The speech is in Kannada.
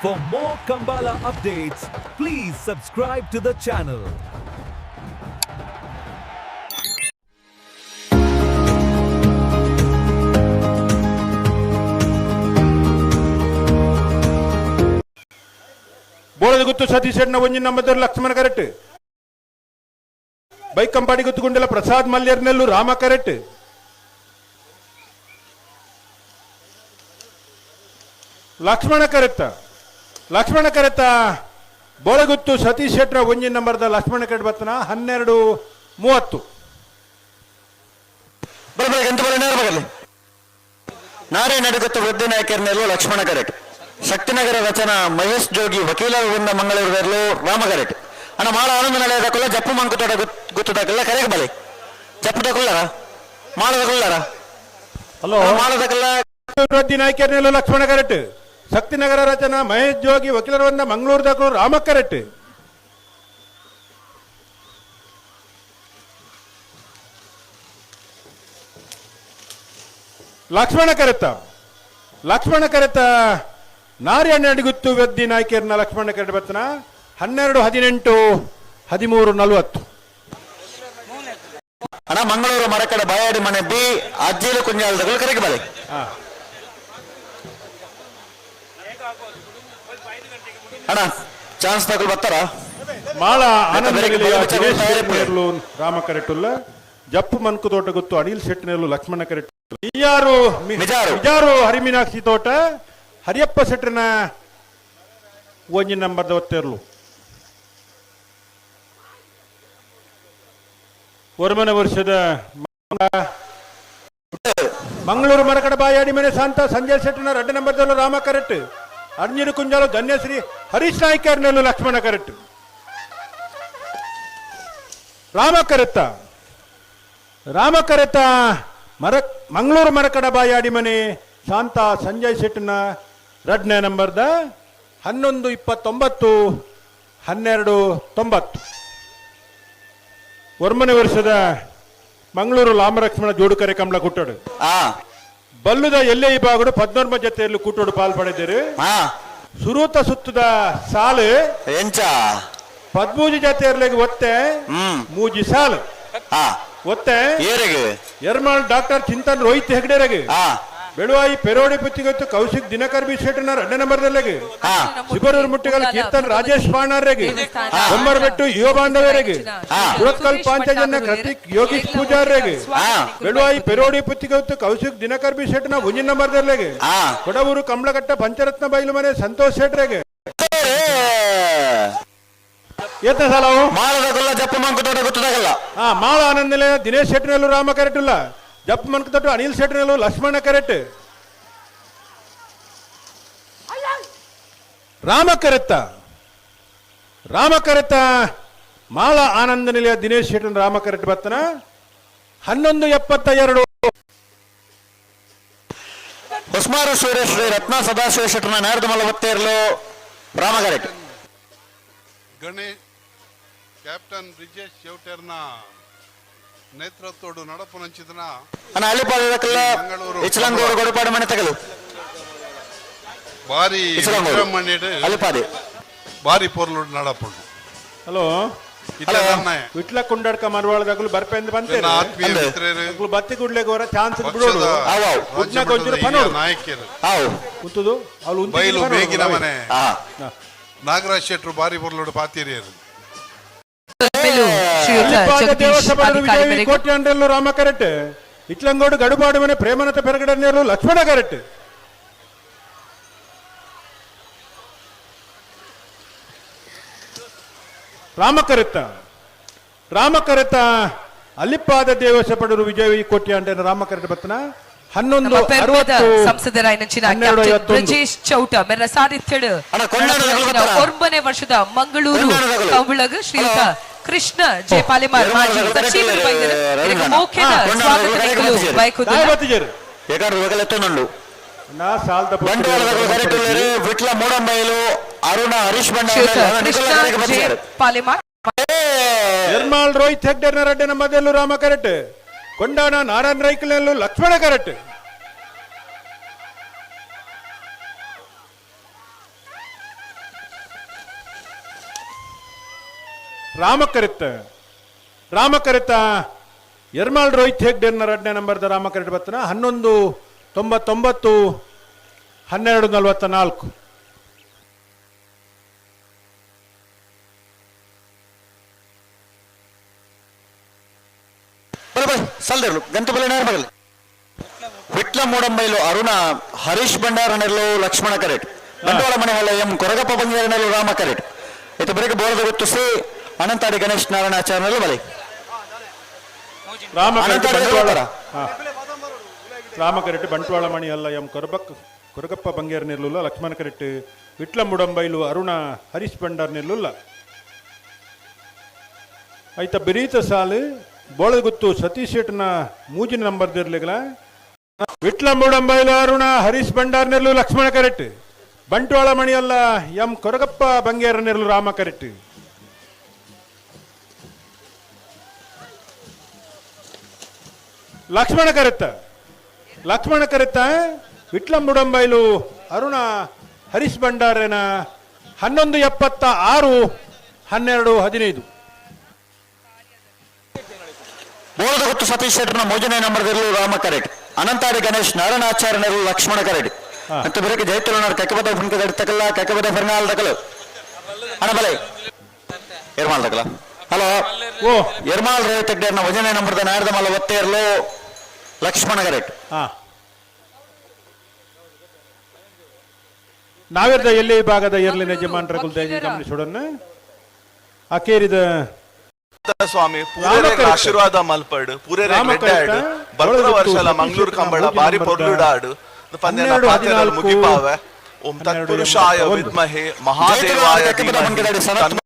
For more Kambala updates, please subscribe to the channel. ಬೋಳದ ಗುತ್ತು ಸತೀಶ್ ನ ಒಂಜಿ number Lakshmana correct bike ಕಂಪಾಡಿ ಗುತ್ತುಗೊಂಡಿಲ್ಲ Prasad ಮಲ್ಯರ್ನೆಲ್ಲು ರಾಮ ಕರೆಕ್ಟ್ ಲಕ್ಷ್ಮಣ ಕರೆಕ್ಟ ಲಕ್ಷ್ಮಣ ಕರೆತ ಬೋಳಗುತ್ತು ಸತೀಶ್ ಶೆಟ್ರ ಒಂಜಿ ನಂಬರ್ದ ಲಕ್ಷ್ಮಣ ಕರೆಟ್ ಬರ್ತನ ಹನ್ನೆರಡು ಮೂವತ್ತು. ನೇರ ನಡುಗತ್ತ ವೃದ್ಧಿ ನಾಯಕರನೆಲ್ಲೂ ಲಕ್ಷ್ಮಣ ಕರೆಟ್ ಶಕ್ತಿನಗರ ರಚನ ಮಹೇಶ್ ಜೋಗಿ ವಕೀಲ ವೃಂದ ಮಂಗಳೂರು ರಾಮ ಕರೆಟ್ ಅಣ್ಣ ಮಾಳ ಆನಂದ ನಡೆಯದಕ್ಕಲ್ಲ ಜಪ್ಪು ಮಂಕುತೋಟ ಗುತ್ತದಕ್ಕಲ್ಲ ಕರೆಗೆ ಬಲೆ. ಜಪ್ಪು ತಗೊಳ್ಳಾರ ಮಾಡದ ಕೊಲ್ಲಾರ ಹಲೋ. ಮಾಳದ ಕಲ್ಲ ವೃದ್ಧಿ ನಾಯಕರನೆಲ್ಲು ಲಕ್ಷ್ಮಣ ಕರೆಕ್ಟ್ ಶಕ್ತಿನಗರ ರಚನಾ ಮಹೇಶ್ ಜೋಗಿ ವಕೀಲರವನ್ನ ಮಂಗಳೂರು ರಾಮ ರೆಟ್ಟಿ ಲಕ್ಷ್ಮಣ ಕರೆತ. ಲಕ್ಷ್ಮಣ ಕರೆತ. ನಾರಾಯಣ ಅಡಿಗುತ್ತು ವ್ಯದ್ದಿ ನಾಯಕಿಯರ್ನ ಲಕ್ಷ್ಮಣ ಕರೆತ ಬರ್ತನ. ಹನ್ನೆರಡು ಹದಿನೆಂಟು ಹದಿಮೂರು ನಲವತ್ತು. ಅಣ್ಣ ಮಂಗಳೂರು ಮರಕಡೆ ಬಾಯಾಡಿ ಮನೆ ಬಿ ಅಜ್ಜಿಲು ಕುಂಜಾಲದಗಳು ಕರೆಗೆ ಬಲೆ ಅಣ್ಣ ಚಾನ್ಸ್ ತಗೊಳ್ ಬರ್ತಾರ? ಮಾಳ ಆನಂದ ರಾಮ ಕರೆಟುಲ್ಲ ಜಪ್ಪು ಮನ್ಕು ತೋಟ ಗೊತ್ತು ಅನಿಲ್ ಶೆಟ್ಟಿನಲ್ಲೂ ಲಕ್ಷ್ಮಣ ಕರೆಟ್. ಮಿ- ಮಿಜಾರು. ಹರಿಮೀನಾಕ್ಷಿ ತೋಟ. ಹರಿಯಪ್ಪ ಶೆಟ್ಟಿನ ಒಂಜಿ ನಂಬರ್ ಒತ್ತೇರ್ಲು ಒರ್ಮನ ವರ್ಷದ ಮಂಗಳೂರು ಮರಕಡ ಬಾಯಾಡಿ ಮನೆ ಸಾಂತ ಸಂಜಯ್ ಶೆಟ್ಟಿನ ರೆಡ್ ನಂಬರ್ದಲ್ಲೂ ರಾಮ ಕರೆಟ್. ಅರ್ಜುನ ಕುಂಜಾಲು ಧನ್ಯಶ್ರೀ ಹರೀಶ್ ನಾಯ್ಕರ್ನಲ್ಲೂ ಲಕ್ಷ್ಮಣ ಕರೆಟ್ಟು. ರಾಮ ಕರೆತ್ತ. ರಾಮ ಕರೆತ ಮರ, ಮಂಗಳೂರು ಮರಕಡ ಬಾಯಾಡಿ ಮನೆ ಶಾಂತ ಸಂಜಯ್ ಶೆಟ್ಟನ ರಡ್ನೇ ನಂಬರ್ದ ಹನ್ನೊಂದು ಇಪ್ಪತ್ತೊಂಬತ್ತು ಹನ್ನೆರಡು ತೊಂಬತ್ತು. ವರ್ಮನೆ ವರ್ಷದ ಮಂಗಳೂರು ಲಾಮಲಕ್ಷ್ಮಣ ಜೋಡುಕರೆ ಕಮಲ ಕುಟ್ಟಡು. ಹಾ ಬಲ್ಲುದ ಎಲ್ಲೆ ಈ ಬಾಗುಡು? ಪದ್ಮರ್ಮ ಜೊತೆಯಲ್ಲಿ ಕೂಟೋಡು ಪಾಲ್ಪಡಿದ್ದೀರಿ ಹಾ. ಸುರೂತ ಸುತ್ತದ ಸಾಲು. ಎಂಚ. ಪದ್ಮೂಜಿ ಜಾತಿಯರ್ಲೆಗೆ ಒತ್ತೆ. ಹ್ಮ್. ಮೂಜಿ ಸಾಲು. ಹಾ. ಒತ್ತೆ. ಏರೆಗೆ. ಎರ್ಮಾಳ್ ಡಾಕ್ಟರ್ ಚಿಂತನ್ ರೋಹಿತ್ ಹೆಗ್ಡೆರಗೆ. ಹಾ. ಬೆಳುವಾಯಿ ಪೆರೋಡಿ ಪುತ್ತಿಗೊತ್ತು ಕೌಶಿಕ್ ದಿನಕರ್ ಬಿ ಶೆಟ್ಟನ ಅಡ್ಡ ನಂಬರ್ದಲ್ಲಿಗೆ ಶಿಬರೂರು ಮುಟ್ಟಿಗಲ ಕೀರ್ತನ್ ರಾಜೇಶ್ ಪಾಣಾರ್ರೆಗೆ ಬೊಮ್ಮರ್ಬೆಟ್ಟು ಯುವ ಬಾಂಧವರಿಗೆ. ಸುರತ್ಕಲ್ ಪಾಂಚಜನ್ಯ ಕೃತಿಕ್ ಯೋಗೀಶ್ ಪೂಜಾರ್ರೆಗೆ. ಬೆಳುವಾಯಿ ಪೆರೋಡಿ ಪುತ್ತಿಗೊತ್ತು ಕೌಶಿಕ್ ದಿನಕರ್ ಬಿ ಮುಂಜಿನ ನಂಬರ್ದಲ್ಲಿಗೆ. ಹಾ. ಕೊಡವೂರು ಕಮಲಘಟ್ಟ ಪಂಚರತ್ನ ಬೈಲು ಮನೆ ಸಂತೋಷ್ ಶೆಟ್ರೆಗೆ. ಎತ್ತ ಸಾಲವು? ಜಪ್ಪ ಮಂಕು ತೋಟ ಗೊತ್ತದಾಗಲ್ಲ ಹಾ ಮಾಳ ಆನಂದ ದಿನೇಶ್ ಶೆಟ್ಟಿನಲ್ಲೂ ರಾಮ ಕರೆಕ್ಟಿಲ್ಲ ಜಪ್ ಮನ್ಕ ತೊಟ್ಟು ಅನಿಲ್ ಶೆಟ್ಟಿನಲ್ಲೂ ಲಕ್ಷ್ಮಣ ಕರೆಟ್. ರಾಮ ಕರೆತ್ತ. ರಾಮ ಕರೆತ್ತ ಮಾಳ ಆನಂದ ನಿಲಯ ದಿನೇಶ್ ಶೆಟ್ಟನ್ ರಾಮ ಕರೆಟ್ ಬರ್ತನ ಹನ್ನೊಂದು ಎಪ್ಪತ್ತ ಎರಡು. ಹೊಸ್ಮಾರು ಸುರೇಶ್ ರತ್ನ ಸದಾಶಿವ ಶೆಟ್ಟನ ನೇರದ ಮಲವತ್ತೇರ್ಲು ರಾಮಗರೆಟ್ ಗಣೇಶ್ ಕ್ಯಾಪ್ಟನ್ ಬ್ರಿಜೇಶ್ ಶೆವ್ಟರ್ನ ನೇತೃತ್ವಡು ನಡಪುನಂಚಿದನ ಅನ್ನ ಅಲ್ಲಿಪಾದಕ್ಕಲ್ಲ ಮಂಗಳೂರು. ಇಚ್ಲಂಗೂರು ಗೊಡುಪಾಡು ಮನೆ ತಗಲು ಬಾರಿ ಇಚ್ಲಂಗೂರು ವಿಕ್ರಮಣ್ಯಡು ಅಲ್ಲಿಪಾದಿ ಬಾರಿ ಪೊರ್ಲು ನಡಪುಂಡು ಹಲೋ ಇತ್ತ ನನ್ನ ವಿಟ್ಲ ಕುಂಡಡ್ಕ ಮರವಾಳದಾಗಲು ಬರ್ಪೆಂದು ಬಂತೇನೆ ನನ್ನ ಆತ್ಮೀಯ ಅಂದೆ. ಮಿತ್ರರು ಮಕ್ಕಳು ಬತ್ತಿ ಗುಡ್ಲೆಗೆ ಅವರ ಚಾನ್ಸ್ ಬಿಡೋಡು ಪಕ್ಷದ ಅವು ಅವು. ರಾಜ್ಯ ಉದ್ನ ಮಟ್ಟದ ಗೊಂಚಲು ಹಿರಿಯ ಪನೋಡು. ನಾಯಕರು ಆವು ಕೂತುದು ಅವ್ಳು ಉಂತಿ ಬೈಲು ಪನೋಡು. ಬೇಗಿನ ಮನೆ ಹಾ ನಾಗರಾಜ್ ಶೆಟ್ರು ಬಾರಿ ಪೊರ್ಲುಡು ಪಾತಿರಿಯರು ಕರೆಟ್ ಇಟ್ಲಂಗೋಡು ಗಡುಪಾಡು ಮನೆ ಪ್ರೇಮನತ ಪೆರಗಡನ್ನೇರು ಲಕ್ಷ್ಮಣ ಕರೆಟ್ ರಾಮ ಕರೆತ್ತ ರಾಮ ಕರೆತ ಅಲ್ಲಿಪಾದ ದೇವಸ ಪಡರು ವಿಜಯ ಕೋಟ್ಯಾಂಡ್ರ ರಾಮ ಕರೆಟ್ ಬತ್ತನ ಹನ್ನೊಂದು ನಮ್ಮ ಪೆರ್ಮದ ಅರವತ್ತು ಸಂಸದರಾಯ ನೆಚ್ಚಿನ ಹನ್ನೆರಡು ಕ್ಯಾಪ್ಟನ್ ಐವತ್ತೊಂದು. ಬ್ರಜೇಶ್ ಚೌಟ ಮೆರ ಸಾಧಿತ್ಯಡು ಅಣ್ಣ, ಕೊಂಡಾಣದ ನೆಚ್ಚಿನ ಗೊತ್ತಾರ? ಒಂಬನೇ ವರ್ಷದ ಮಂಗಳೂರು ಕೊಂಡಾಣದ ಕವಳಗ ಶ್ರೀಯುತ ಕೃಷ್ಣ ಜೆ ಪಾಲೆಮಾರ್ ಎರಡು ಮಾಜಿ ಮಾತುಗಳು ಸಚಿವರು ಕರೆಕ್ಟ್ ಬೈದರು ಇಲ್ಲ, ಇದಕ್ಕೆ ರವೀಂದ್ರ. ಮುಖ್ಯದ ಹಾ, ಕೊಂಡಾಣದ ಸ್ವಾಗತ ಕರೆಕ್ಟ್ ನಿಕ್ಕಲು ಇಲ್ಲ. ಬಯಕುದಿಲ್ಲ ದಾಯಬತ್ತಿಜರು ಏಕಾಡು ಬೇಕಲ್ಲ ಎತ್ತೊಂದುಂಡು ನಾ ಸಾಲ್ದ ಬಂಟ್ವಾಳದ ಕರೆಕ್ಟ್ ಉಳ್ಳೇರು ವಿಟ್ಲ ಮೂಡಂಬೈಲು ರಡ್ಡನ ಮಧ್ಯಲ್ಲೂ ರಾಮ ಕರೆತ. ಎರ್ಮಾಲ್ ಕರೆಟ್ ರೋಹಿತ್ ಹೆಗ್ಡೆನ್ನರ ಎರಡನೇ ನಂಬರ್ದ ರಾಮಕರಿತ ಬತ್ತನ ಹನ್ನೊಂದು ತೊಂಬತ್ತೊಂಬತ್ತು ಹನ್ನೆರಡು ನಲವತ್ತ ನಾಲ್ಕು ಬಗಲಿ ವಿಟ್ಲ ಮೂಡಂಬೈಲು ಅರುಣ, ಹರೀಶ್ ಭಂಡಾರ ನೆರಳು, ಲಕ್ಷ್ಮಣ ಕರೆಟ್. ಬಂಡವಾಳ ಮನೆಹಳ್ಳ ಎಂ ಕೊರಗಪ್ಪ ಬಂಗೇರ ನೆರಳು ರಾಮ ಕರೆಟ್. ಇದು ಬರೀ ಬೋಳದ ಗುರುತಿಸಿ ಅನಂತಾಡಿ ಗಣೇಶ್ ನಾರಾಯಣ ಹೇಳ್ತಾರಾ? ಹಾ. ರಾಮಕರಿಟ್ಟು ಬಂಟ್ವಾಳ ಮಣಿ ಅಲ್ಲ ಎಂ ಕೊರಬಕ್ ಕೊರಗಪ್ಪ ಬಂಗೇರ್ ನಿಲ್ಲುಲ್ಲ ಲಕ್ಷ್ಮಣ ಕರಿಟ್ಟು ವಿಟ್ಲ ಮುಡಂಬೈಲು ಅರುಣ ಹರೀಶ್ ಭಂಡಾರ್ ನಿಲ್ಲುಲ್ಲ ಐತ ಬಿರೀತ ಸಾಲು ಬೋಳಗುತ್ತು ಸತೀಶ್ ಶೆಟ್ನ ಮೂಜಿನ ನಂಬರ್ ದಿರ್ಲಿಗಲ ವಿಟ್ಲ ಮುಡಂಬೈಲು ಅರುಣ ಹರೀಶ್ ಭಂಡಾರ್ ನಿರ್ಲು ಲಕ್ಷ್ಮಣ ಕರೆಟ್ ಬಂಟ್ವಾಳ ಮಣಿ ಅಲ್ಲ ಎಂ ಕೊರಗಪ್ಪ ಬಂಗೇರ ನೆರಳು ರಾಮ ಕರೆಟ್ ಲಕ್ಷ್ಮಣ ಕರೆತ್ತ ಲಕ್ಷ್ಮಣ ಕರೆತ್ತ ವಿಟ್ಲ ಮುಡಂಬೈಲು ಅರುಣ ಹರೀಶ್ ಭಂಡಾರನ ಹನ್ನೊಂದು ಎಪ್ಪತ್ತ ಆರು ಹನ್ನೆರಡು ಹದಿನೈದು. ಬೋಳದ ಹೊತ್ತು ಸತೀಶ್ ಶೆಟ್ಟರ್ನ ಮೋಜನೆ ನಂಬರ್ ರಾಮ ಕರೆಟ್. ಅನಂತಾರಿ ಗಣೇಶ್ ನಾರಾಯಣಾಚಾರ್ಯ ನೆರಳು ಲಕ್ಷ್ಮಣ ಕರೆಟ್. ಮತ್ತು ಬರೀ ಜೈತುಲನರ್ ಕಕ್ಕಬದ ಫುನ್ಕ ತಕಲ್ಲ ಕಕ್ಕಬದ ಫರ್ನಾಲ್ ತಕಲು. ಅಣ್ಣ ಬಲೆ. ತಕಲ. ಹಲೋ. ಓ. ಎರ್ಮಾಲ್ ರೇವತೆಗ್ಡರ್ನ ವಜನೆ ನಂಬರ್ದ ನಾಡ್ದ ಮಲ್ಲ ಒತ್ತೇರ್ಲು ಲಕ್ಷ್ಮಣ ಕರೆಟ್ ಹಾ. ನಾವಿರ್ದ ಎಲ್ಲಿ ಭಾಗದ ಎರ್ಲಿನ ಯಜಮಾನರ ಗುಲ್ದೇಜಿ ಗಮನಿಸೋಡನ್ನ ಅಕೇರಿದ ಸ್ವಾಮಿ ಪೂರೇರೆಗ್ ಆಶೀರ್ವಾದ ಮಲ್ಪಡು. ಪೂರೇರೆಗ್. ರೆಡ್ಡಾಡ್ ಒಳಗೆ ವರ್ಷಲ ಮಂಗಳೂರು ಕಂಬಳ ಬಾರಿ ಬರ್ದ. ಪೊರ್ಲುಡಾಡು. ಪಂದ್ಯನ ಹದಿನಾಲ್ಕು, ಮುಗಿಪಾವೆ. ಓಂ ತತ್ಪುರುಷಾಯ ವಿದ್ಮಹೆ ಮಹಾದೇವಾಯ ಧೀಮಹಿ.